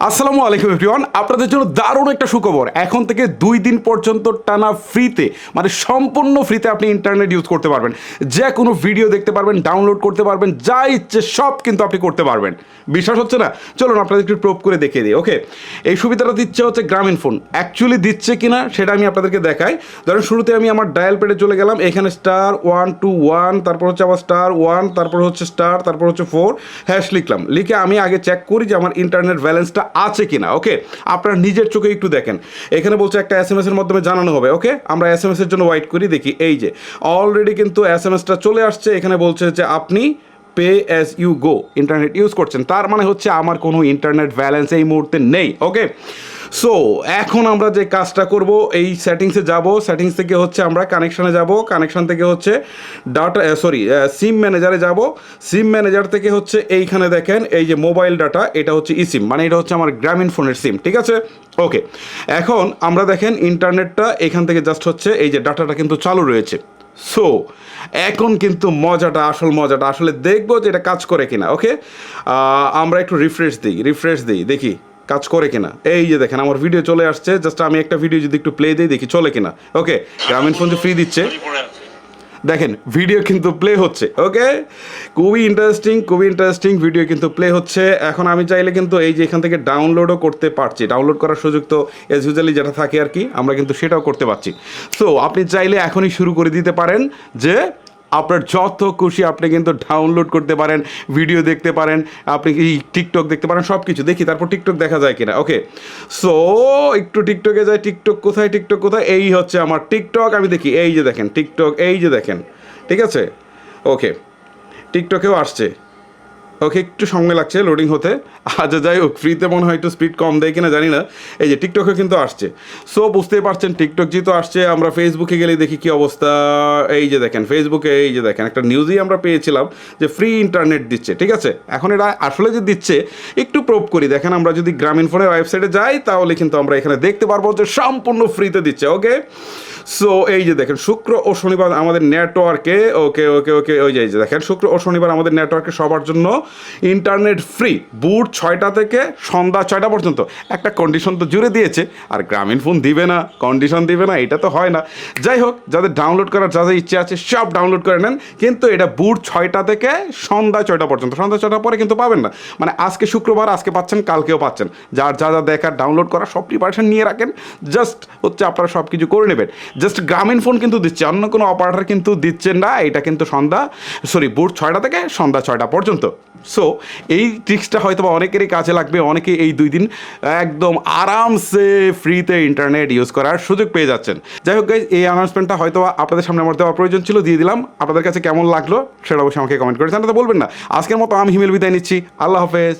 আসসালামু আলাইকুম এভরিওয়ান আপনাদের জন্য দারুণ একটা সুখবর। এখন থেকে দুই দিন পর্যন্ত টানা ফ্রিতে মানে সম্পূর্ণ ফ্রিতে আপনি ইন্টারনেট ইউজ করতে পারবেন। যে কোনো ভিডিও দেখতে পারবেন ডাউনলোড করতে পারবেন, যা ইচ্ছে সব কিন্তু আপনি করতে পারবেন। বিশ্বাস হচ্ছে না? চলুন আপনাদের একটু প্রুভ করে দেখিয়ে দিই ওকে এই সুবিধাটা দিচ্ছে হচ্ছে গ্রামীণ ফোন অ্যাকচুয়ালি দিচ্ছে কিনা সেটা আমি আপনাদেরকে দেখাই। ধরেন শুরুতে আমি আমার ডায়াল পেডে চলে গেলাম, এখানে স্টার ওয়ান টু ওয়ান তারপর হচ্ছে আবার স্টার ওয়ান তারপর হচ্ছে স্টার তারপর হচ্ছে ফোর হ্যাশ লিখলাম। লিখে আমি আগে চেক করি যে আমার ইন্টারনেট ব্যালেন্সটা আছে কি না ওকে আপনার নিজের চোখে একটু দেখেন। এখানে বলছে একটা এস এম এর মাধ্যমে জানানো হবে ওকে আমরা এস এম এর জন্য ওয়াইট করি, দেখি, এই যে অলরেডি কিন্তু এস এম এসটা চলে আসছে, এখানে বলছে যে আপনি pay as you go internet use করছেন। তার মানে হচ্ছে আমার কোনো ইন্টারনেট ব্যালেন্স এই মুহূর্তে নেই ওকে সো এখন আমরা যে কাজটা করব, এই সেটিংসে যাব। সেটিংস থেকে হচ্ছে আমরা কানেকশানে যাব। কানেকশান থেকে হচ্ছে ডাটা সরি সিম ম্যানেজারে যাব। সিম ম্যানেজার থেকে হচ্ছে এইখানে দেখেন, এই যে মোবাইল ডাটা এটা হচ্ছে ই সিম মানে এটা হচ্ছে আমার গ্রামীণ ফোনের সিম ঠিক আছে? ওকে এখন আমরা দেখেন ইন্টারনেটটা এখান থেকে জাস্ট হচ্ছে এই যে ডাটাটা কিন্তু চালু রয়েছে। সো এখন কিন্তু মজাটা, আসল মজাটা, আসলে দেখব যে এটা কাজ করে কিনা ওকে আমরা একটু রিফ্রেশ দিই রিফ্রেশ দিই, দেখি। কাজ করে কিনা। এই যে দেখেন, আমার ভিডিও চলে আসছে জাস্ট আমি একটা ভিডিও যদি একটু প্লে দিই, দেখি চলে কিনা। ওকে গ্রামীণ ফোন যে ফ্রি দিচ্ছে। দেখেন ভিডিও কিন্তু প্লে হচ্ছে ওকে খুবই ইন্টারেস্টিং খুবই ইন্টারেস্টিং ভিডিও কিন্তু প্লে হচ্ছে। এখন আমি চাইলে কিন্তু এই যে এখান থেকে ডাউনলোডও করতে পারছি। ডাউনলোড করার সুযোগ তো এজ ইউজুয়ালি যেটা থাকে আর কি, আমরা কিন্তু সেটাও করতে পারছি। সো আপনি চাইলে এখনই শুরু করে দিতে পারেন যে আপনার যত খুশি আপনি কিন্তু ডাউনলোড করতে পারেন ভিডিও দেখতে পারেন, আপনি টিকটক দেখতে পারেন সব কিছু দেখি, তারপর টিকটক দেখা যায় কিনা ওকে সো একটু টিকটকে যায় টিকটক কোথায় টিকটক কোথায়? এই হচ্ছে আমার টিকটক আমি দেখি, এই যে দেখেন টিকটক এই যে দেখেন, ঠিক আছে? ওকে টিকটকেও আসছে। ওকে একটু সময় লাগছে লোডিং হতে। আজ যাই হোক ফ্রিতে মনে হয় একটু স্পিড কম দেয় কিনা জানি না। এই যে টিকটকে কিন্তু আসছে। সো বুঝতেই পারছেন টিকটক যেহেতু আসছে, আমরা ফেসবুকে গেলে দেখি কি অবস্থা। এই যে দেখেন ফেসবুকে এই যে দেখেন, একটা নিউজই আমরা পেয়েছিলাম যে ফ্রি ইন্টারনেট দিচ্ছে, ঠিক আছে? এখন এটা আসলে যে দিচ্ছে, একটু প্রোভ করি। দেখেন, আমরা যদি গ্রামীণ ফোনের ওয়েবসাইটে যাই, তাহলে কিন্তু আমরা এখানে দেখতে পারব যে সম্পূর্ণ ফ্রিতে দিচ্ছে ওকে সো এই যে দেখেন, শুক্র ও শনিবার আমাদের নেটওয়ার্কে ওকে ওকে ওকে ওই যে দেখেন, শুক্র ও শনিবার আমাদের নেটওয়ার্কে সবার জন্য ইন্টারনেট ফ্রি বুট ছয়টা থেকে সন্ধ্যা ছয়টা পর্যন্ত। একটা কন্ডিশন তো জুড়ে দিয়েছে, আর গ্রামীণ ফোন দিবে না কন্ডিশন দিবে না, এটা তো হয় না। যাই হোক, যাদের ডাউনলোড করার যাদের ইচ্ছে আছে, সব ডাউনলোড করে নেন, কিন্তু এটা বুট ছয়টা থেকে সন্ধ্যা ছয়টা পর্যন্ত। সন্ধ্যা ছয়টা পরে কিন্তু পাবেন না। মানে আজকে শুক্রবার, আজকে পাচ্ছেন, কালকেও পাচ্ছেন। যার যা যা দেখার ডাউনলোড করা, সব প্রিপারেশন নিয়ে রাখেন। জাস্ট হচ্ছে আপনারা সব কিছু করে নেবেন। জাস্ট গ্রামীণ ফোন কিন্তু দিচ্ছে, অন্য কোনো অপারেটার কিন্তু দিচ্ছেন না, এটা কিন্তু সন্ধ্যা সরি বুট ছয়টা থেকে সন্ধ্যা ছয়টা পর্যন্ত। সো এই ট্রিক্সটা হয়তো অনেকেরই কাজে লাগবে অনেকে এই দুই দিন একদম আরামসে ফ্রিতে ইন্টারনেট ইউজ করার সুযোগ পেয়ে যাচ্ছেন। যাই হোক এই অ্যানাউন্সমেন্টটা হয়তো আপনাদের সামনে আমার দেওয়ার প্রয়োজন ছিল, দিয়ে দিলাম। আপনাদের কাছে কেমন লাগল সেটা অবশ্যই আমাকে কমেন্ট করে জানাতে বলবেন না। আজকের মতো আমি হিমেল বিদায় নিচ্ছি, আল্লাহ হাফেজ।